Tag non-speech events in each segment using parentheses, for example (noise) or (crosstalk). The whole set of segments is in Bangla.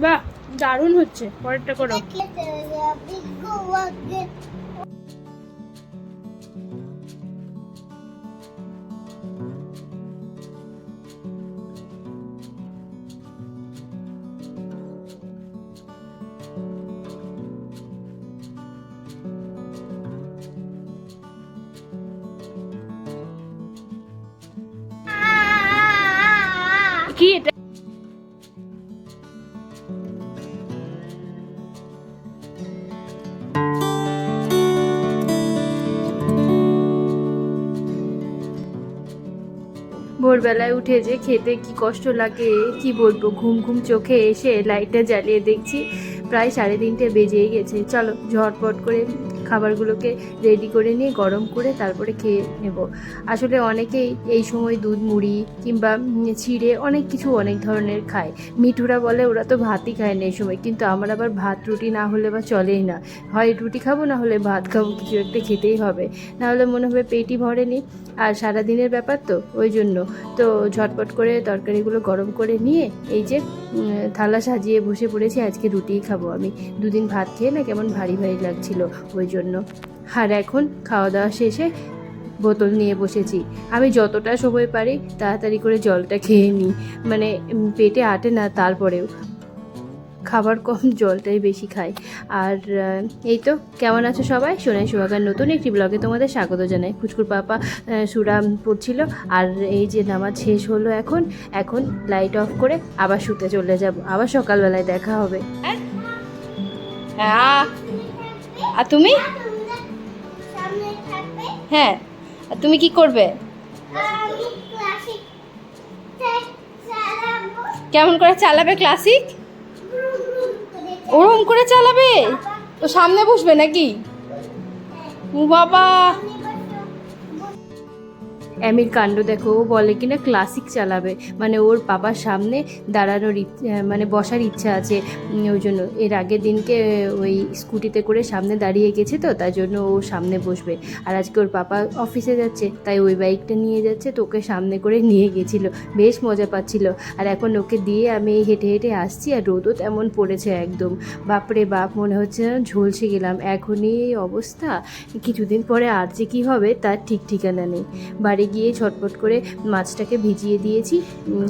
বাহ দারুণ হচ্ছে পরেরটা করো। ভোরবেলায় উঠে যে খেতে কি কষ্ট লাগে, কি বলব, ঘুম ঘুম চোখে এসে লাইটটা জ্বালিয়ে দেখছি, প্রায় সাড়ে তিনটে বেজেই গেছে। চলো ঝটপট করে খাবারগুলোকে রেডি করে নিয়ে গরম করে তারপরে খেয়ে নেব। আসলে অনেকেই এই সময় দুধ, মুড়ি কিংবা চিড়ে অনেক কিছু অনেক ধরনের খায়। মিঠুরা বলে ওরা তো ভাতই খায় না এই সময়, কিন্তু আমার আবার ভাত রুটি না হলে বা চলেই না। হয় রুটি খাব, না হলে ভাত খাব, কিছু একটা খেতেই হবে। না হলে মনে হবে পেটই ভরেনি। আর সারা দিনের ব্যাপার তো, ওই জন্য। তো ঝটপট করে তরকারিগুলো গরম করে নিয়ে এই যে থালা সাজিয়ে বসে পড়েছি, আজকে রুটিই খাব আমি। দুদিন ভাত খেয়ে না কেমন ভারী ভারী লাগছিল, ওই জন্য। আর এখন খাওয়া দাওয়া শেষে বোতল নিয়ে বসেছি। আমি যতটা সময় পারি, তাড়াতাড়ি করে জলটা খেয়ে নিই। মানে পেটে আটে না তারপরেও। খাবার কম জলটাই বেশি খাই। আর এই তো কেমন আছো সবাই? সোনাই সোহাগার নতুন একটি ব্লগে তোমাদের স্বাগত জানাই। ফুচকুর পাপা সুরাম পড়ছিল। আর এই যে নামাজ শেষ হলো এখন এখন লাইট অফ করে আবার শুতে চলে যাব। আবার সকালবেলায় দেখা হবে। হ্যাঁ আর তুমি? হ্যাঁ আর তুমি কি করবে? কেমন করে চালাবে ক্লাসিক ওরম করে চালাবে? তো সামনে বসবে নাকি? বাবা! অ্যামির কাণ্ড দেখো, ও বলে কিনা ক্লাসিক চালাবে। মানে ওর বাবার সামনে দাঁড়ানোর মানে বসার ইচ্ছা আছে ওই জন্য। এর আগের দিনকে ওই স্কুটিতে করে সামনে দাঁড়িয়ে গেছে তো, তার জন্য ও সামনে বসবে। আর আজকে ওর পাপা অফিসে যাচ্ছে, তাই ওই বাইকটা নিয়ে যাচ্ছে, তো ওকে সামনে করে নিয়ে গেছিল। বেশ মজা পাচ্ছিল। আর এখন ওকে দিয়ে আমি হেঁটে হেঁটে আসছি, আর রোদও তেমন পড়েছে একদম। বাপরে বাপ, মনে হচ্ছে ঝলসে গেলাম। এখনই অবস্থা। কিছুদিন পরে আর যে কী হবে, তার ঠিক ঠিকানা নেই। বাড়ি গিয়ে ছটপট করে মাছটাকে ভিজিয়ে দিয়েছি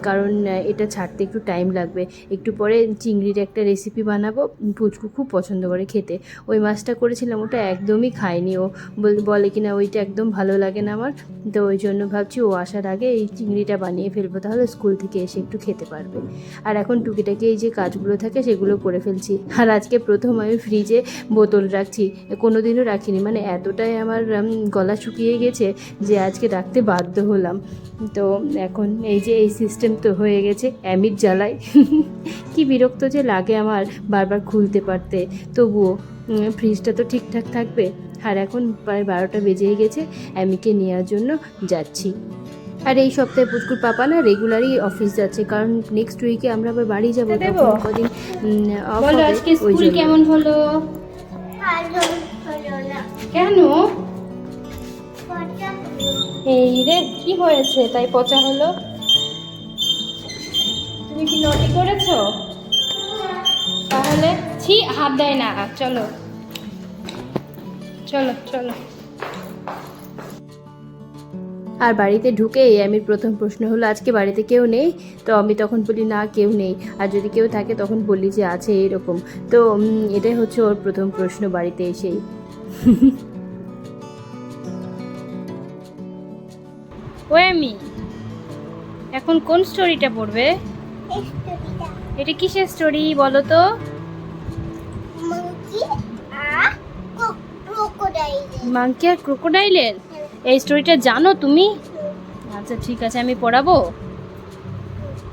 কারণ এটা ছাড়তে একটু টাইম লাগবে। একটু পরে চিংড়ির একটা রেসিপি বানাবো, পুচকু খুব পছন্দ করে খেতে। ওই মাছটা করেছিলাম, ওটা একদমই খায়নি ও। বল- বলে কিনা ওইটা একদম ভালো লাগে না আমার। তো ওই জন্য ভাবছি ও আসার আগে এই চিংড়িটা বানিয়ে ফেলব, তাহলে স্কুল থেকে এসে একটু খেতে পারবে। আর এখন টুকিটাকি এই যে কাজগুলো থাকে, সেগুলো করে ফেলছি। আর আজকে প্রথম আমি ফ্রিজে বোতল রাখছি কোনো দিনও রাখিনি। মানে এতটাই আমার গলা শুকিয়ে গেছে যে আজকে রাখতে বাধ্য হলাম। তো এখন এই যে এই সিস্টেম তো হয়ে গেছে অ্যামির জ্বালাই কি বিরক্ত যে লাগে আমার বারবার খুলতে পারতে। তবুও ফ্রিজটা তো ঠিকঠাক থাকবে। আর এখন প্রায় বারোটা বেজেই গেছে অ্যামিকে নেওয়ার জন্য যাচ্ছি। আর এই সপ্তাহে পুচকুর পাপা না রেগুলারই অফিস যাচ্ছে। কারণ নেক্সট উইকে আমরা আবার বাড়ি যাব কদিন অফ হবে আজকে স্কুল কেমন হলো? কেন? এই রে, কি হয়েছে? তাই পচা হলো? তুমি কি নটি করেছ? তাহলে, ছি, হাত দেয় না চলো। চলো চলো। আর বাড়িতে ঢুকেই আমি প্রথম প্রশ্ন হলো, আজকে বাড়িতে কেউ নেই? তো আমি তখন বলি, না, কেউ নেই। আর যদি কেউ থাকে, তখন বলি যে, আছে এরকম। তো এটাই হচ্ছে ওর প্রথম প্রশ্ন বাড়িতে এসেই। (laughs) ও আমি। এখন কোন স্টোরিটা পড়বে? এটা কিসের স্টোরি বলো তো? মাংকি আর ক্রোকোডাইলের এই স্টোরিটা জানো তুমি? আচ্ছা ঠিক আছে আমি পড়াবো?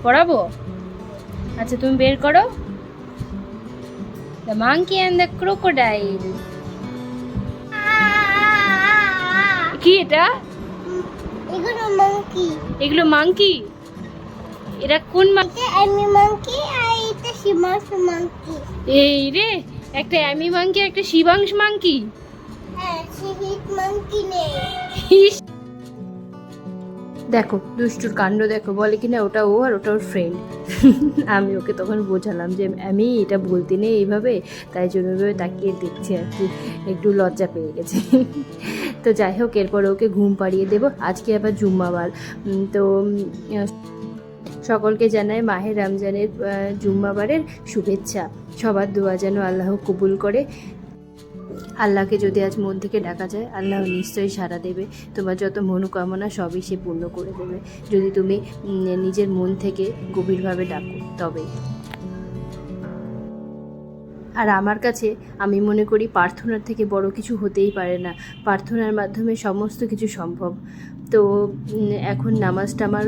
পড়াবো? আচ্ছা তুমি বের করো। The monkey and the crocodile কি এটা? এগুলো মাংকি এগুলো মাংকি এরা কোন মাংকি আমি মাংকি আর এটা শিবাংশ মাংকি এই রে একটা অ্যামি মাংকি একটা শিবাংশ মাংকি হ্যাঁ সিহিট মাংকি নেই। দেখো, দুষ্টুর কাণ্ড দেখো, বলে কি না ওটা ও আর ওটা ওর ফ্রেন্ড আমি ওকে তখন বোঝালাম যে, আমি এটা বলতে নেই এইভাবে, তাই জন্য তাকিয়ে দেখছি আর কি, একটু লজ্জা পেয়ে গেছে। তো যাই হোক, এরপরে ওকে ঘুম পাড়িয়ে দেবো। আজকে আবার জুম্মাবার তো সকলকে জানায় মাহের রমজানের জুম্মাবারের শুভেচ্ছা। সবার দোয়া যেন আল্লাহ কবুল করে। আল্লাহকে যদি আজ মন থেকে ডাকা যায়, আল্লাহ নিশ্চয়ই সাড়া দেবে। তোমার যত মনোকামনা, সবই সে পূর্ণ করে দেবে। যদি তুমি নিজের মন থেকে গভীরভাবে ডাকো, তবে। আর আমার কাছে, আমি মনে করি, প্রার্থনার থেকে বড় কিছু হতেই পারে না। প্রার্থনার মাধ্যমে সমস্ত কিছু সম্ভব। তো এখন নামাজটা আমার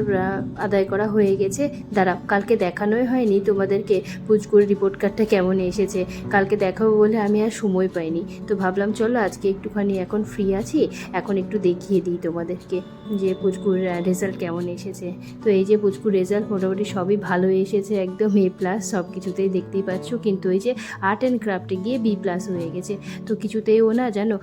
আদায় করা হয়ে গেছে। দাঁড়া কালকে দেখানোই হয়নি তোমাদেরকে পুচকুর রিপোর্ট কার্ডটা কেমন এসেছে। কালকে দেখাবো বলে আমি আর সময় পাইনি। তো ভাবলাম, চলো আজকে একটুখানি এখন ফ্রি আছি, এখন একটু দেখিয়ে দিই তোমাদেরকে যে পুচকুর রেজাল্ট কেমন এসেছে। তো এই যে পুচকুর রেজাল্ট মোটামুটি সবই ভালো এসেছে একদম এ প্লাস সব কিছুতেই দেখতেই পাচ্ছ। কিন্তু এই যে আর্ট অ্যান্ড ক্রাফটে গিয়ে বি প্লাস হয়ে গেছে। তো কিছুতেই ও না জানো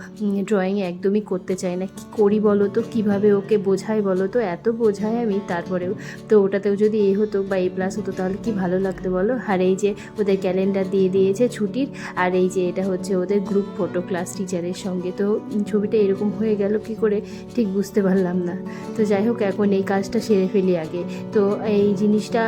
ড্রয়িং একদমই করতে চায় না। কী করি বলো তো? কীভাবে ওকে বোঝাই বলো তো? এত বোঝাই আমি, তারপরেও। তো ওটাতেও যদি এ হতো বা এ প্লাস হতো, তাহলে কি ভালো লাগতো বলো? আর এই যে ওদের ক্যালেন্ডার দিয়ে দিয়েছে ছুটির, আর এই যে এটা হচ্ছে ওদের গ্রুপ ফটো ক্লাস টিচারের সঙ্গে। তো ছবিটা এরকম হয়ে গেল কি করে? ঠিক বুঝতে পারলাম না। তো যাই হোক, এখন এই কাজটা সেরে ফেলি আগে। তো এই জিনিসটা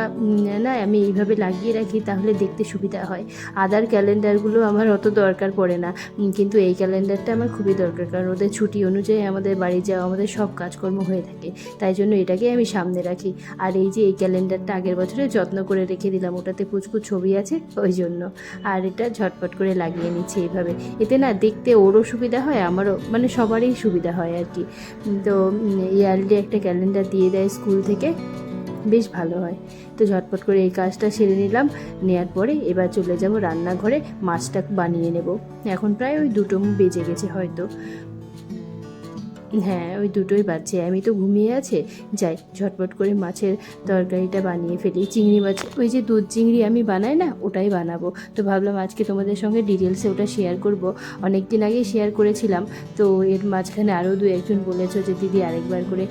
না, আমি এইভাবে লাগিয়ে রাখি, তাহলে দেখতে সুবিধা হয়। আদার ক্যালেন্ডারগুলো আমার অত দরকার পড়ে না। কিন্তু এই ক্যালেন্ডারটা আমার খুবই দরকার, কারণ ওদের ছুটি অনুযায়ী আমাদের বাড়ি যাওয়া, আমাদের সব কাজকর্ম হয়ে থাকে। তাই জন্য এটাকে আমি সামনে রাখি। আর এই যে এই ক্যালেন্ডারটা আগের বছরে যত্ন করে রেখে দিলাম, ওটাতে পুচকু ছবি আছে ওই জন্য। আর এটা ঝটপট করে লাগিয়ে নিচ্ছি এইভাবে। এতে না দেখতে ওরও সুবিধা হয়, আমারও মানে সবারই সুবিধা হয় আর কি। তো ইয়ারলি একটা ক্যালেন্ডার দিয়ে দেয় স্কুল থেকে। বেশ ভালো হয়। তো ঝটপট করে এই কাজটা সেরে নিলাম। নেওয়ার পরে এবার চলে যাব রান্নাঘরে। মাছটা বানিয়ে নেব। এখন প্রায় ওই দুটো বেজে গেছে হয়তো। হ্যাঁ ওই দুটোই বাজছে। আমি তো ঘুমিয়ে আছে। যাই, ঝটপট করে মাছের তরকারিটা বানিয়ে ফেলি। চিংড়ি মাছ, ওই যে দুধ চিংড়ি আমি বানাই না, ওটাই বানাবো। তো ভাবলাম আজকে তোমাদের সঙ্গে ডিটেলসে ওটা শেয়ার করব। অনেক দিন আগেই শেয়ার করেছিলাম। তো এর মাঝখানে আরও দু একজন বলেছ যে, দিদি, আরেকবার করে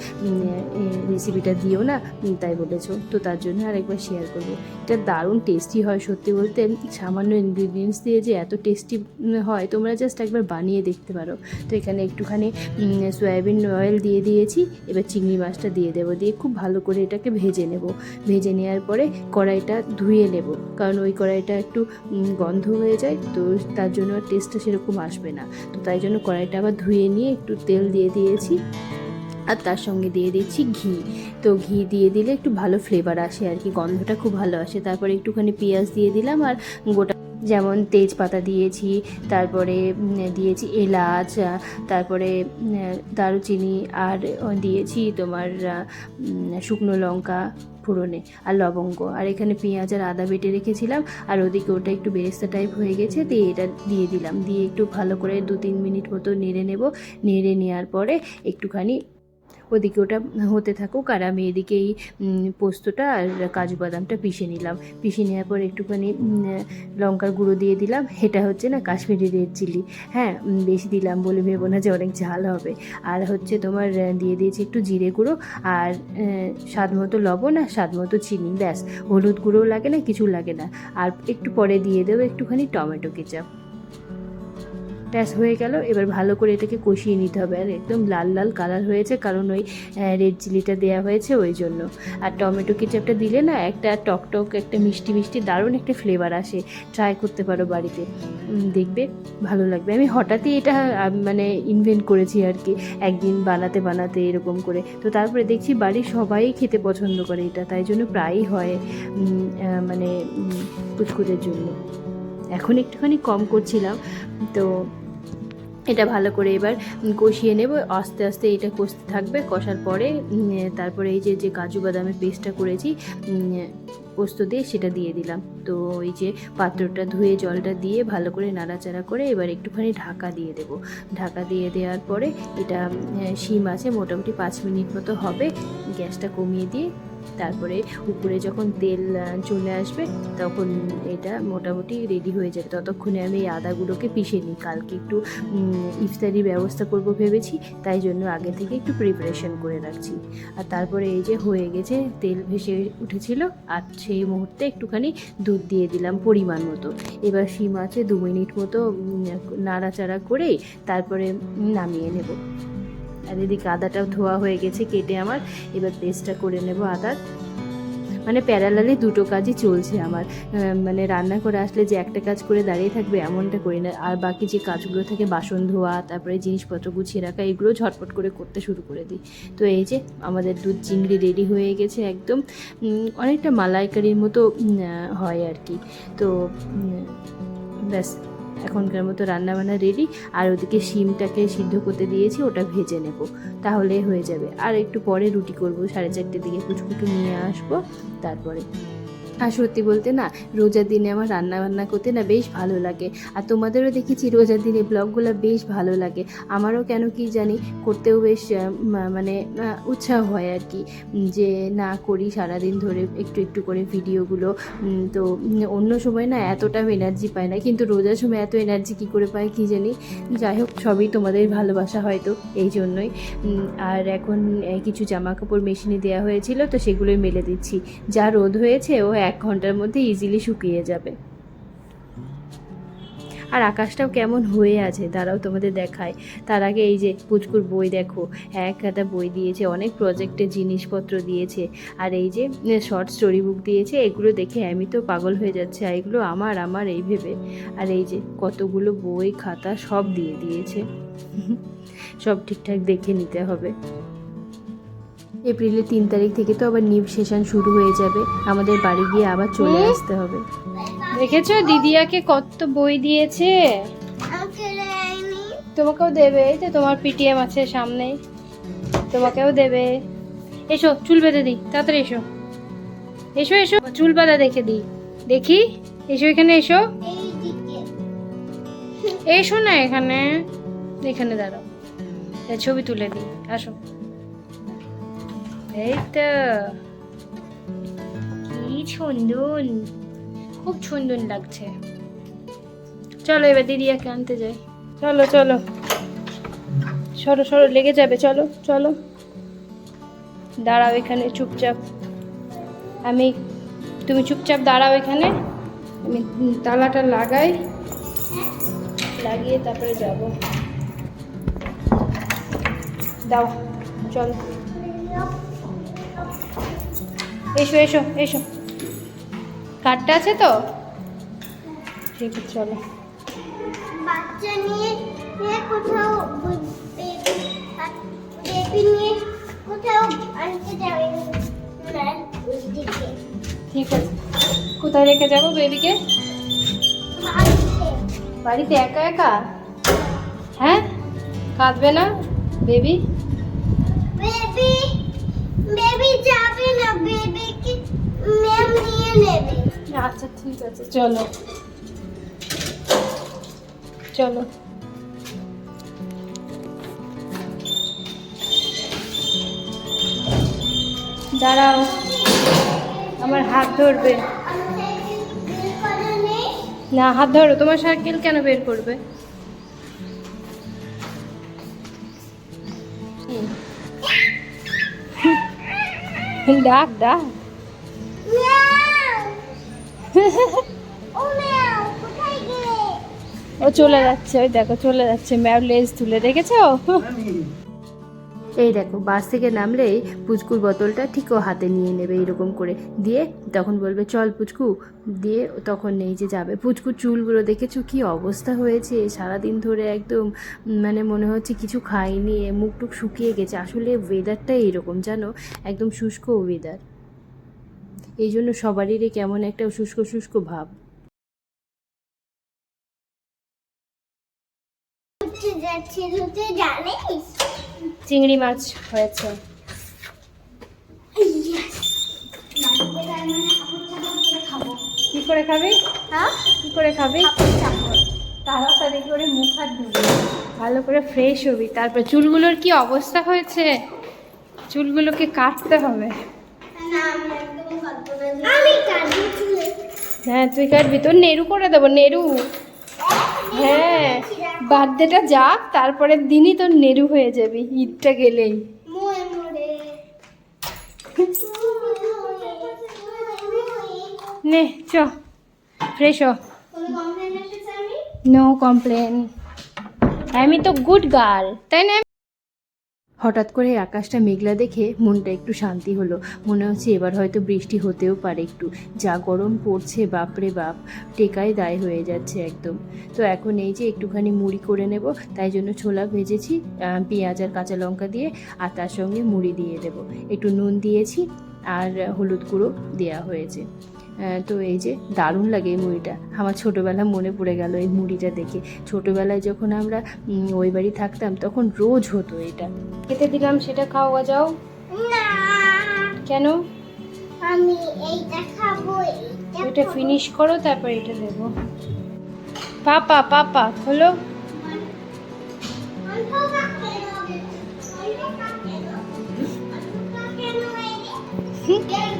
রেসিপিটা দিও না? তাই বলেছ। তো তার জন্য আরেকবার শেয়ার করব। এটা দারুণ টেস্টি হয় সত্যি বলতে। সামান্য ইনগ্রিডিয়েন্টস দিয়ে যে এত টেস্টি হয়, তোমরা জাস্ট একবার বানিয়ে দেখতে পারো। তো এখানে একটুখানি সয়াবিন অয়েল দিয়ে দিয়েছি, এবার চিংড়ি মাছটা দিয়ে দেবো। দিয়ে খুব ভালো করে এটাকে ভেজে নেব। ভেজে নেওয়ার পরে কড়াইটা ধুয়ে নেব। কারণ ওই কড়াইটা একটু গন্ধ হয়ে যায়, তো তার জন্য টেস্টটা সেরকম আসবে না। তো তাই জন্য কড়াইটা আবার ধুয়ে নিয়ে একটু তেল দিয়ে দিয়েছি। আর তার সঙ্গে দিয়ে দিচ্ছি ঘি। তো ঘি দিয়ে দিলে একটু ভালো ফ্লেভার আসে আর কি, গন্ধটা খুব ভালো আসে। তারপরে একটুখানি পেঁয়াজ দিয়ে দিলাম আর গোটা যেমন তেজপাতা দিয়েছি, তারপরে দিয়েছি এলাচ তারপরে দারুচিনি, আর দিয়েছি তোমার শুকনো লঙ্কা ফোড়নে আর লবঙ্গ। আর এখানে পেঁয়াজ আর আদা বেটে রেখেছিলাম, আর ওদিকে ওটা একটু বেরেস্তা টাইপ হয়ে গেছে, দিয়ে এটা দিয়ে দিলাম। দিয়ে একটু ভালো করে দু তিন মিনিট মতো নেড়ে নেব। নেড়ে নেওয়ার পরে একটুখানি ওদিকে ওটা হতে থাকুক আর আমি এদিকে এই পোস্তটা আর কাজু বাদামটা পিষে নিলাম। পিষে নেওয়ার পর একটুখানি লঙ্কার গুঁড়ো দিয়ে দিলাম। এটা হচ্ছে না কাশ্মীরি রেড চিলি। হ্যাঁ বেশি দিলাম বলে ভেবো না যে অনেক ঝাল হবে। আর হচ্ছে তোমার দিয়ে দিয়েছি একটু জিরে গুঁড়ো আর স্বাদ মতো লবণ আর স্বাদ মতো চিনি। ব্যাস, হলুদ গুঁড়োও লাগে না, কিছু লাগে না। আর একটু পরে দিয়ে দেবো একটুখানি টমেটো কেচাপ। ব্যাস হয়ে গেল। এবার ভালো করে এটাকে কষিয়ে নিতে হবে। আর একদম লাল লাল কালার হয়েছে, কারণ ওই রেড চিলিটা দেওয়া হয়েছে ওই জন্য। আর টমেটো কেচাপটা দিলে না একটা টক টক, একটা মিষ্টি মিষ্টি, দারুণ একটা ফ্লেভার আসে। ট্রাই করতে পারো বাড়িতে। দেখবে, ভালো লাগবে। আমি হঠাৎই এটা মানে ইনভেন্ট করেছি আর কি। একদিন বানাতে বানাতে এরকম করে। তো তারপরে দেখছি বাড়ির সবাই খেতে পছন্দ করে এটা। তাই জন্য প্রায়ই হয় মানে কুচকুচের জন্য। এখন একটুখানি কম করছিলাম। তো এটা ভালো করে এবার কষিয়ে নেব। আস্তে আস্তে এটা কষতে থাকবে। কষার পরে তারপরে এই যে যে কাজু বাদামের পেস্টটা করেছি পোস্ত দিয়ে সেটা দিয়ে দিলাম। তো ওই যে পাত্রটা ধুয়ে জলটা দিয়ে ভালো করে নাড়াচাড়া করে এবার একটুখানি ঢাকা দিয়ে দেব। ঢাকা দিয়ে দেওয়ার পরে এটা শিম আছে, মোটামুটি পাঁচ মিনিট মতো হবে। গ্যাসটা কমিয়ে দিয়ে তারপরে উপরে যখন তেল চলে আসবে তখন এটা মোটামুটি রেডি হয়ে যাবে। ততক্ষণে আমি এই আদাগুলোকে পিষে নিই। কালকে একটু উম, ইফতারি ব্যবস্থা করব ভেবেছি তাই জন্য আগে থেকে একটু প্রিপারেশন করে রাখছি। আর তারপরে এই যে হয়ে গেছে তেল ভেসে উঠেছিল আর সেই মুহূর্তে একটুখানি দুধ দিয়ে দিলাম পরিমাণ মতো। এবার শিম আছে দু মিনিট মতো নাড়াচাড়া করে তারপরে নামিয়ে নেব। আর এদিকে আদাটাও ধোয়া হয়ে গেছে, কেটে আমার। এবার পেস্টটা করে নেব আদার। মানে প্যারালালি দুটো কাজই চলছে আমার। মানে রান্না করে আসলে যে একটা কাজ করে দাঁড়িয়ে থাকবে, এমনটা করি না। আর বাকি যে কাজগুলো থাকে, বাসন ধোয়া, তারপরে জিনিসপত্র গুছিয়ে রাখা, এগুলো ঝটপট করে করতে শুরু করে দিই। তো এই যে আমাদের দুধ চিংড়ি রেডি হয়ে গেছে একদম। অনেকটা মালাইকারির মতো হয় আর কি। তো ব্যাস। এখনকার মতো রান্নাবান্না রেডি আর ওদিকে শিমটাকে সিদ্ধ করতে দিয়েছি, ওটা ভেজে নেব। তাহলে হয়ে যাবে। আর একটু পরে রুটি করব, সাড়ে চারটের দিকে কুচকুটু নিয়ে আসব, তারপরে আর সত্যি বলতে না, রোজার দিনে আমার রান্না বান্না করতে না বেশ ভালো লাগে। আর তোমাদেরও দেখেছি রোজার দিনে ব্লগগুলো বেশ ভালো লাগে। আমারও কেন কি জানি করতেও বেশ মানে উৎসাহ হয় আর কি যে না করি সারাদিন ধরে একটু একটু করে ভিডিওগুলো। তো অন্য সময় না এতটা এনার্জি পায় না, কিন্তু রোজার সময় এত এনার্জি কী করে পায় কি জানি? যাই হোক, সবই তোমাদের ভালোবাসা হয়তো, এই জন্যই। আর এখন কিছু জামা কাপড় মেশিনে দেওয়া হয়েছিল, তো সেগুলোই মেলে দিচ্ছি। যা রোদ হয়েছে, ও এক ঘণ্টার মধ্যে ইজিলি শুকিয়ে যাবে। আর আকাশটাও কেমন হয়ে আছে, তারাও তোমাদের দেখায়। তার আগে এই যে পুচকুর বই দেখো, এক একটা বই দিয়েছে, অনেক প্রজেক্টের জিনিসপত্র দিয়েছে। আর এই যে শর্ট স্টোরি বুক দিয়েছে, এগুলো দেখে আমি তো পাগল হয়ে যাচ্ছে, আর এগুলো আমার আমার এই ভেবে। আর এই যে কতগুলো বই, খাতা সব দিয়ে দিয়েছে। সব ঠিকঠাক দেখে নিতে হবে। এপ্রিলের তিন তারিখ থেকে তো আবার নিউ সেশন শুরু হয়ে যাবে। আমাদের বাড়ি গিয়ে আবার চলে আসতে হবে। দেখেছ? দিদিয়াকে কত বই দিয়েছে। তোমাকেও দেবে। এই তো তোমার পিটিএম আছে সামনে। তোমাকেও দেবে। এসো চুল বেঁধে দিই। তাড়াতাড়ি এসো। এসো এসো। চুল বাঁধা দেখে দিই। দেখি। এসো এখানে এসো। এসো না এখানে। এখানে দাঁড়াও। ছবি তুলে দিই। আসো। এই তো কি সুন্দর খুব সুন্দর লাগছে। চলো এবার দিদিয়াকে আনতে যাই। চলো চলো। সরো সরো, লেগে যাবে, চলো চলো। দাঁড়াও এখানে চুপচাপ। আমি, তুমি চুপচাপ দাঁড়াও এখানে। আমি তালাটা লাগাই। লাগিয়ে তারপরে যাব। দাও, চল। এসো এসো এসো। কার্ডটা আছে তো? ঠিক আছে চলো। বাচ্চা নিয়ে কোথাও বেবি নিয়ে কোথাও আনতে যাবে ঠিক আছে। কোথায় রেখে যাব বেবিকে? বাড়িতে একা একা? হ্যাঁ? কাঁদবে না বেবি বেবি যাবে না বেবিকে ম্যাম আচ্ছা ঠিক আছে, চলো। চলো। দাঁড়াও, আমার হাত ধরবে। না, হাত ধরো, তোমার সাইকেল কেন বের করবে? ডাক ডাক। (laughs) ও গেলে ও চলে যাচ্ছে ওই দেখো চলে যাচ্ছে ম্যাও লেজ তুলে দেখেছ? এই দেখো বাস থেকে নামলেই পুচকুর বোতলটা ঠিক ও হাতে নিয়ে নেবে এরকম করে। দিয়ে তখন বলবে চল পুচকু। দিয়ে তখন নেই যে যাবে। পুচকুর চুলগুলো দেখেছ? কি অবস্থা হয়েছে? সারাদিন ধরে একদম মানে মনে হচ্ছে কিছু খাইনি এ মুখ টুক শুকিয়ে গেছে। আসলে ওয়েদারটাই এরকম জানো? একদম শুষ্ক ওয়েদার এই জন্য সবারই কেমন একটা শুষ্ক শুষ্ক ভাব। চিংড়ি মাছ হয়েছে। কি করে খাবি? হ্যাঁ কি করে খাবি? তাড়াতাড়ি করে মুখ হাত ধুবি। ভালো করে ফ্রেশ হবি। তারপর চুলগুলোর কি অবস্থা হয়েছে? চুলগুলোকে কাটতে হবে। হ্যাঁ তুই কাটবি। তোর নেরু করে দেবো নেরু। হ্যাঁ বার্থডেটা যাক তারপরের দিনই তোর নেরু হয়ে যাবি ঈদটা গেলেই। নে চ ফ্রেশ হ। নো কমপ্লেন আমি তো গুড গার্ল তাই না? হঠাৎ করে আকাশটা মেঘলা দেখে মনটা একটু শান্তি হলো। মনে হচ্ছে এবার হয়তো বৃষ্টি হতেও পারে একটু। যা গরম পড়ছে বাপরে বাপ। টেকায় দায় হয়ে যাচ্ছে একদম। তো এখন এই যে একটুখানি মুড়ি করে নেব, তাই জন্য ছোলা ভেজেছি পেঁয়াজ আর কাঁচা লঙ্কা দিয়ে, আর তার সঙ্গে মুড়ি দিয়ে দেব। একটু নুন দিয়েছি, আর হলুদ গুঁড়ো দেওয়া হয়েছে। তো এই যে দারুণ লাগে এই মুড়িটা। আমার ছোটোবেলা মনে পড়ে গেল এই মুড়িটা দেখে। ছোটোবেলায় যখন আমরা ওই বাড়ি থাকতাম তখন রোজ হতো এটা। খেতে দিলাম সেটা খাওয়া যাও। কেন? আমি এইটা খাব এটা ফিনিশ করো তারপর এটা দেবো। পাপা পাপা খোলো। কেন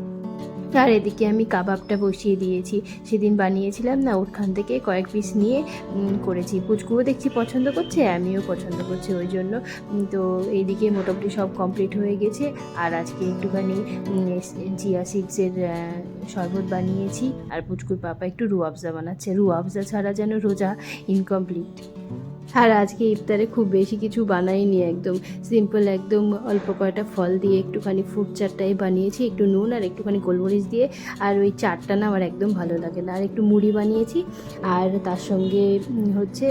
আর এদিকে আমি কাবাবটা বসিয়ে দিয়েছি। সেদিন বানিয়েছিলাম না, ওখান থেকে কয়েক পিস নিয়ে করেছি। পুচকুও দেখছি পছন্দ করছে, আমিও পছন্দ করছি ওই জন্য। তো এইদিকে মোটামুটি সব কমপ্লিট হয়ে গেছে। আর আজকে একটুখানি জিয়া সিডসের শরবত বানিয়েছি। আর পুচকুর পাপা একটু রু আফজা বানাচ্ছে। রু আফজা ছাড়া যেন রোজা ইনকমপ্লিট আর আজকে ইফতারে খুব বেশি কিছু বানাইনি একদম। সিম্পল একদম অল্প কয়টা ফল দিয়ে একটুখানি ফুড চাটটাই বানিয়েছি, একটু নুন আর একটুখানি গোলমরিচ দিয়ে। আর ওই চাটটা না আমার একদম ভালো লাগে না। আর একটু মুড়ি বানিয়েছি, আর তার সঙ্গে হচ্ছে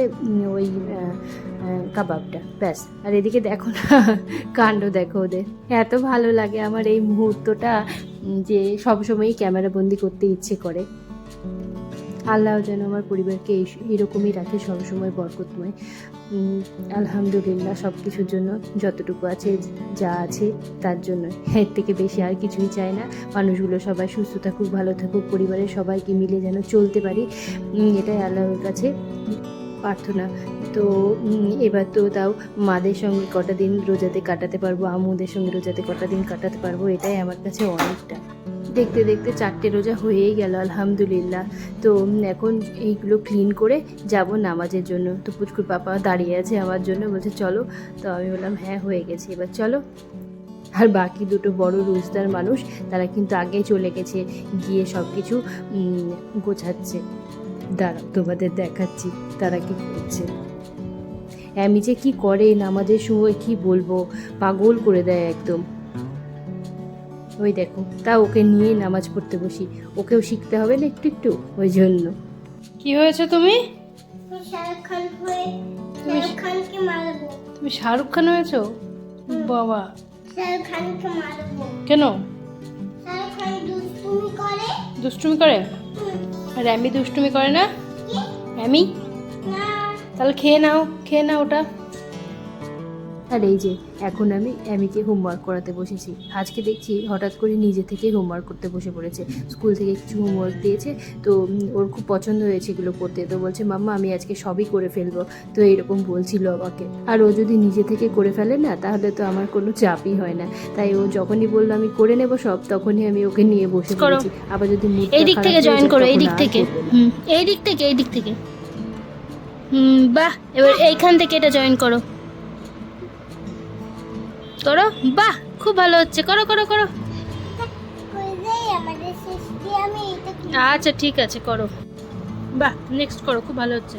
ওই কাবাবটা, ব্যাস। আর এদিকে দেখো না, কাণ্ড দেখো ওদের। এত ভালো লাগে আমার এই মুহূর্তটা যে সবসময়ই ক্যামেরাবন্দি করতে ইচ্ছে করে। আল্লাহ যেন আমার পরিবারকে এই এরকমই রাখে সবসময় বরকতময়। আলহামদুলিল্লাহ সব কিছুর জন্য যতটুকু আছে, যা আছে, তার জন্য। এর থেকে বেশি আর কিছুই চাই না। মানুষগুলো সবাই সুস্থ থাকুক, ভালো থাকুক, পরিবারের সবাইকে মিলে যেন চলতে পারি। এটাই আল্লাহর কাছে প্রার্থনা। তো এবার তো তাও মাদের সঙ্গে কটা দিন রোজাতে কাটাতে পারব, আমুদের সঙ্গে রোজাতে কটা দিন কাটাতে পারব, এটাই আমার কাছে অনেকটা। দেখতে দেখতে চারটে রোজা হয়েই গেল, আলহামদুলিল্লাহ। তো এখন এইগুলো ক্লিন করে যাব নামাজের জন্য। তো পুচকুর পাপা দাঁড়িয়ে আছে আমার জন্য, বলছে, চলো। তো আমি বললাম হ্যাঁ হয়ে গেছে। এবার চলো। আর বাকি দুটো বড় রোজদার মানুষ, তারা কিন্তু আগে চলে গেছে, গিয়ে সব কিছু গোছাচ্ছে। দাঁড়াও, তোমাদের দেখাচ্ছি, তারা কি করছে। আমি যে কি করে নামাজের সময়, কি বলব? পাগল করে দেয় একদম। ওই দেখো তা ওকে নিয়ে নামাজ পড়তে বসি। ওকেও শিখতে হবে না একটু একটু ওই জন্য। কি হয়েছে তুমি? হয়ে তুমি শাহরুখ খান হয়েছো? বাবা। কেন? দুষ্টুমি করে। আর অ্যামি দুষ্টুমি করে না? কি? অ্যামি তাহলে খেয়ে নাও খেয়ে নাও ওটা। আর এই যে এখন আমি অ্যামিকে হোমওয়ার্ক করাতে বসেছি। আজকে দেখছি হঠাৎ করে নিজে থেকে হোমওয়ার্ক করতে বসে পড়েছে। স্কুল থেকে কিছু হোমওয়ার্ক দিয়েছে তো ওর খুব পছন্দ হয়েছে এগুলো করতে তো বলছে মাম্মা আমি আজকে সবই করে ফেলব। তো এরকম বলছিল আমাকে। আর ও যদি নিজে থেকে করে ফেলে না তাহলে তো আমার কোনো চাপই হয় না। তাই ও যখনই বলল আমি করে নেব সব তখনই আমি ওকে নিয়ে বসে। পড়েছি। আবার যদি এই দিক থেকে জয়েন করো এই দিক থেকে। হুম এই দিক থেকে এই দিক থেকে। হুম বাহ এবার এইখান থেকে এটা জয়েন করো। করো? বাহ খুব ভালো হচ্ছে। করো করো করো। আচ্ছা ঠিক আছে করো। বাহ নেক্সট করো খুব ভালো হচ্ছে।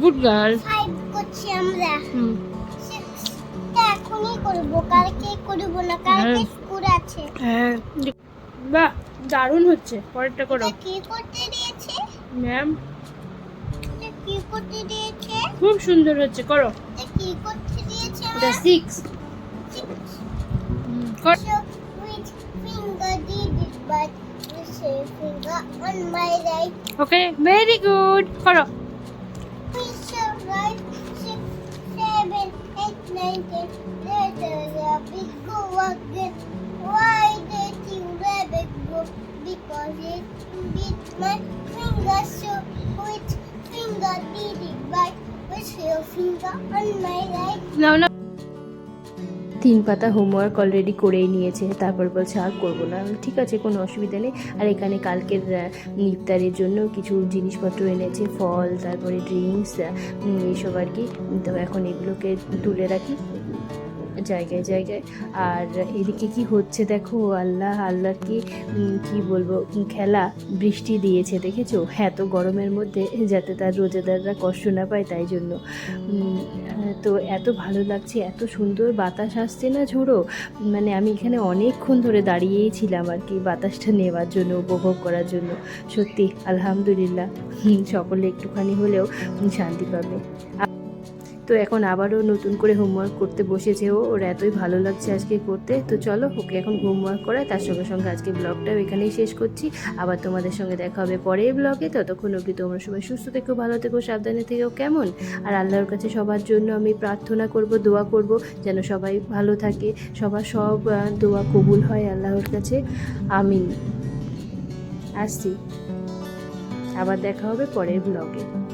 গুড গার্ল করছি আমরা। এখনই করব কালকে করব না কালকে হ্যাঁ। স্কুল আছে। হ্যাঁ। বাহ দারুণ হচ্ছে পরেরটা করো। কি করতে দিয়েছে? ম্যাম কি করতে দিয়েছে? খুব সুন্দর হচ্ছে করো এটা সিক্স ওকে ভেরি গুড করো. Why did you let go? Because it bit my finger so which finger did it bite? নাও না তিন পাতা হোমওয়ার্ক অলরেডি করেই নিয়েছে, তারপর বলছে আর করব না। ঠিক আছে, কোনো অসুবিধা নেই। আর এখানে কালকের ইফতারের জন্য কিছু জিনিসপত্র এনেছে, ফল, তারপরে ড্রিঙ্কস এইসব আর কি। তো এখন এগুলোকে তুলে রাখি। জায়গায় জায়গায়। আর এদিকে কি হচ্ছে দেখো? আল্লাহ আল্লাহর কি কি বলব? খেলা বৃষ্টি দিয়েছে, দেখেছ? এত গরমের মধ্যে যাতে তার রোজাদাররা কষ্ট না পায় তাই জন্য। তো এত ভালো লাগছে, এত সুন্দর বাতাস আসছে না ঝোড়ো? মানে আমি এখানে অনেকক্ষণ ধরে দাঁড়িয়েই ছিলাম আর কি বাতাসটা নেওয়ার জন্য, উপভোগ করার জন্য। সত্যি, আলহামদুলিল্লাহ। সকলে একটুখানি হলেও শান্তি পাবে। তো এখন আবারও নতুন করে হোমওয়ার্ক করতে বসেছে ও। ওর এতই ভালো লাগছে আজকে করতে। তো চলো, ওকে এখন হোমওয়ার্ক করায়। তার সঙ্গে সঙ্গে আজকে ব্লগটাও এখানেই শেষ করছি। আবার তোমাদের সঙ্গে দেখা হবে পরের ব্লগে ততক্ষণ অবধি তোমরা সবাই সুস্থ থেকো, ভালো থেকো, সাবধানে থেকো। কেমন? আর আল্লাহর কাছে সবার জন্য আমি প্রার্থনা করব, দোয়া করব, যেন সবাই ভালো থাকে। সবার সব দোয়া কবুল হয় আল্লাহর কাছে। আমিন। আসছি। আবার দেখা হবে পরের ব্লগে